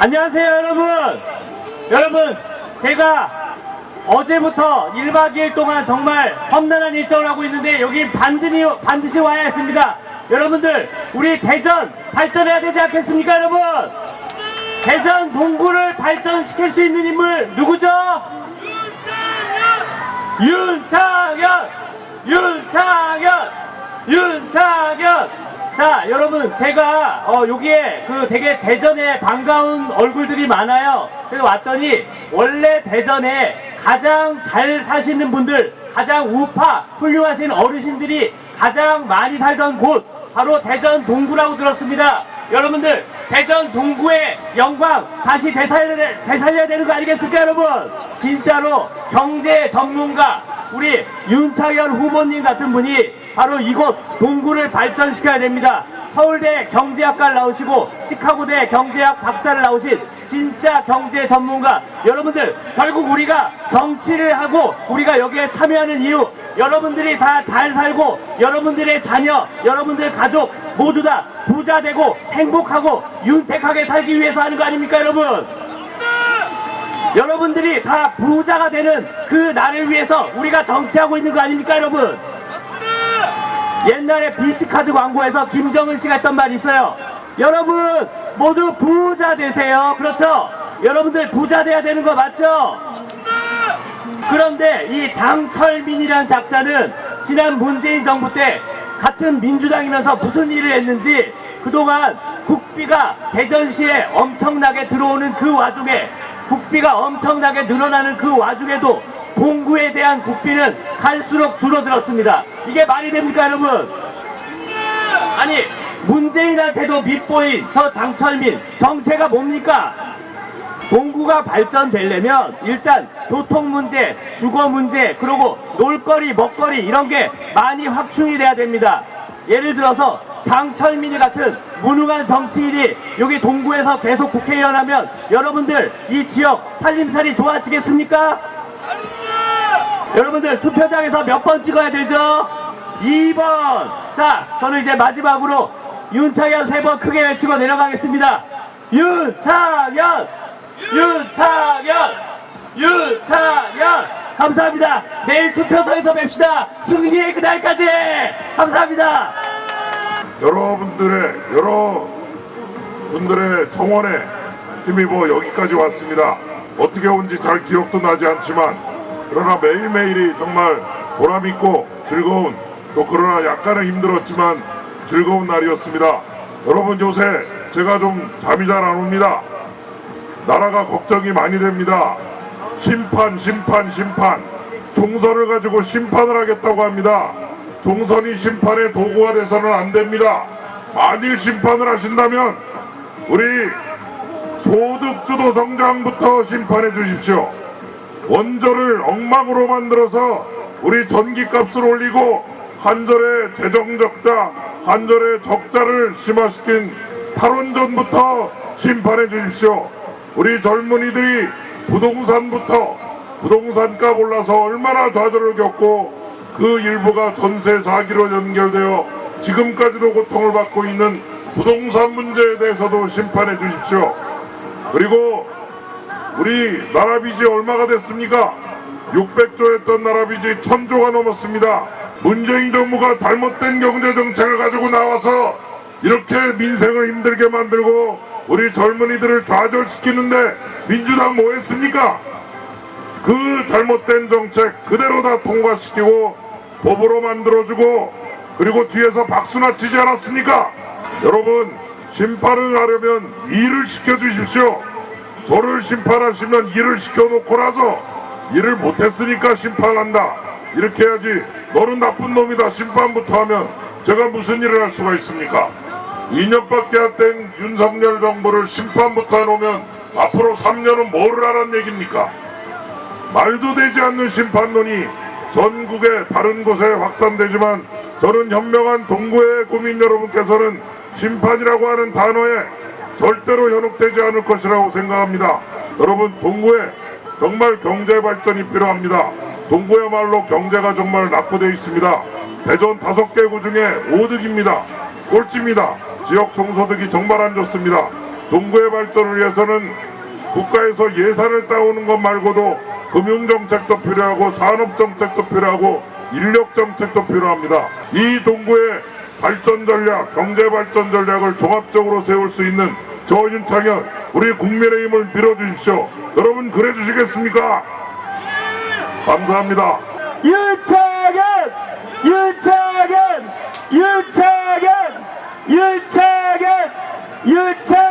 안녕하세요 여러분 여러분 제가 어제부터 1박 2일 동안 정말 험난한 일정을 하고 있는데 여기 반드시, 반드시 와야 했습니다 여러분들 우리 대전 발전해야 되지 않겠습니까 여러분 대전 동구를 발전시킬 수 있는 인물 누구죠? 윤창현! 윤창현! 윤창현! 자, 여러분, 제가, 어, 여기에 그 되게 대전에 반가운 얼굴들이 많아요. 그래서 왔더니, 원래 대전에 가장 잘 사시는 분들, 가장 우파, 훌륭하신 어르신들이 가장 많이 살던 곳, 바로 대전 동구라고 들었습니다. 여러분들, 대전 동구의 영광 다시 되살려야, 되살려야 되는 거 아니겠습니까, 여러분? 진짜로 경제 전문가, 우리 윤창현 후보님 같은 분이 바로 이곳 동구를 발전시켜야 됩니다. 서울대 경제학과를 나오시고 시카고대 경제학 박사를 나오신 진짜 경제 전문가. 여러분들 결국 우리가 정치를 하고 우리가 여기에 참여하는 이유 여러분들이 다 잘 살고 여러분들의 자녀 여러분들 가족 모두 다 부자 되고 행복하고 윤택하게 살기 위해서 하는 거 아닙니까 여러분? 여러분들이 다 부자가 되는 그 날을 위해서 우리가 정치하고 있는 거 아닙니까 여러분 옛날에 BC카드 광고에서 김정은 씨가 했던 말이 있어요. 여러분 모두 부자 되세요. 그렇죠? 여러분들 부자 돼야 되는 거 맞죠? 그런데 이 장철민이라는 작자는 지난 문재인 정부 때 같은 민주당이면서 무슨 일을 했는지 그동안 국비가 대전시에 엄청나게 들어오는 그 와중에 국비가 엄청나게 늘어나는 그 와중에도 동구에 대한 국비는 갈수록 줄어들었습니다. 이게 말이 됩니까, 여러분? 아니, 문재인한테도 밑보인 저 장철민 정체가 뭡니까? 동구가 발전되려면 일단 교통 문제, 주거 문제, 그리고 놀거리, 먹거리 이런 게 많이 확충이 돼야 됩니다. 예를 들어서 장철민이 같은 무능한 정치인이 여기 동구에서 계속 국회의원 하면 여러분들 이 지역 살림살이 좋아지겠습니까? 여러분들 투표장에서 몇 번 찍어야 되죠? 2번. 자, 저는 이제 마지막으로 윤창현 세 번 크게 외치고 내려가겠습니다. 윤창현! 윤창현! 윤창현! 감사합니다. 내일 투표소에서 뵙시다. 승리의 그날까지! 감사합니다. 여러분들의 여러 분들의 성원에 힘입어 여기까지 왔습니다. 어떻게 온지 잘 기억도 나지 않지만 그러나 매일매일이 정말 보람있고 즐거운 또 그러나 약간은 힘들었지만 즐거운 날이었습니다. 여러분 요새 제가 좀 잠이 잘 안 옵니다. 나라가 걱정이 많이 됩니다. 심판, 심판, 심판. 종선을 가지고 심판을 하겠다고 합니다. 종선이 심판의 도구가 돼서는 안 됩니다. 만일 심판을 하신다면 우리 소득주도 성장부터 심판해 주십시오. 원조를 엉망으로 만들어서 우리 전기값을 올리고 한절의 재정적자, 한절의 적자를 심화시킨 탈원전부터 심판해 주십시오. 우리 젊은이들이 부동산부터 부동산값 올라서 얼마나 좌절을 겪고 그 일부가 전세 사기로 연결되어 지금까지도 고통을 받고 있는 부동산 문제에 대해서도 심판해 주십시오. 그리고 우리 나라 빚이 얼마가 됐습니까? 600조 했던 나라 빚이 1000조가 넘었습니다. 문재인 정부가 잘못된 경제 정책을 가지고 나와서 이렇게 민생을 힘들게 만들고 우리 젊은이들을 좌절시키는데 민주당 뭐 했습니까? 그 잘못된 정책 그대로 다 통과시키고 법으로 만들어주고 그리고 뒤에서 박수나 치지 않았습니까? 여러분 심판을 하려면 일을 시켜주십시오. 저를 심판하시면 일을 시켜놓고 나서 일을 못했으니까 심판한다. 이렇게 해야지 너는 나쁜 놈이다 심판부터 하면 제가 무슨 일을 할 수가 있습니까? 2년밖에 안 된 윤석열 정부를 심판부터 해놓으면 앞으로 3년은 뭘 하란 얘기입니까? 말도 되지 않는 심판론이 전국의 다른 곳에 확산되지만 저는 현명한 동구의 국민 여러분께서는 심판이라고 하는 단어에 절대로 현혹되지 않을 것이라고 생각합니다. 여러분 동구에 정말 경제 발전이 필요합니다. 동구야말로 경제가 정말 낙후되어 있습니다. 대전 다섯 개 구 중에 5득입니다. 꼴찌입니다. 지역 총소득이 정말 안 좋습니다. 동구의 발전을 위해서는 국가에서 예산을 따오는 것 말고도 금융정책도 필요하고 산업정책도 필요하고 인력정책도 필요합니다. 이 동구의 발전 전략, 경제 발전 전략을 종합적으로 세울 수 있는 저 윤창현, 우리 국민의 힘을 밀어주십시오. 여러분 그래 주시겠습니까? 감사합니다. 윤창현! 윤창현! 윤창현! 윤창현! 윤창현!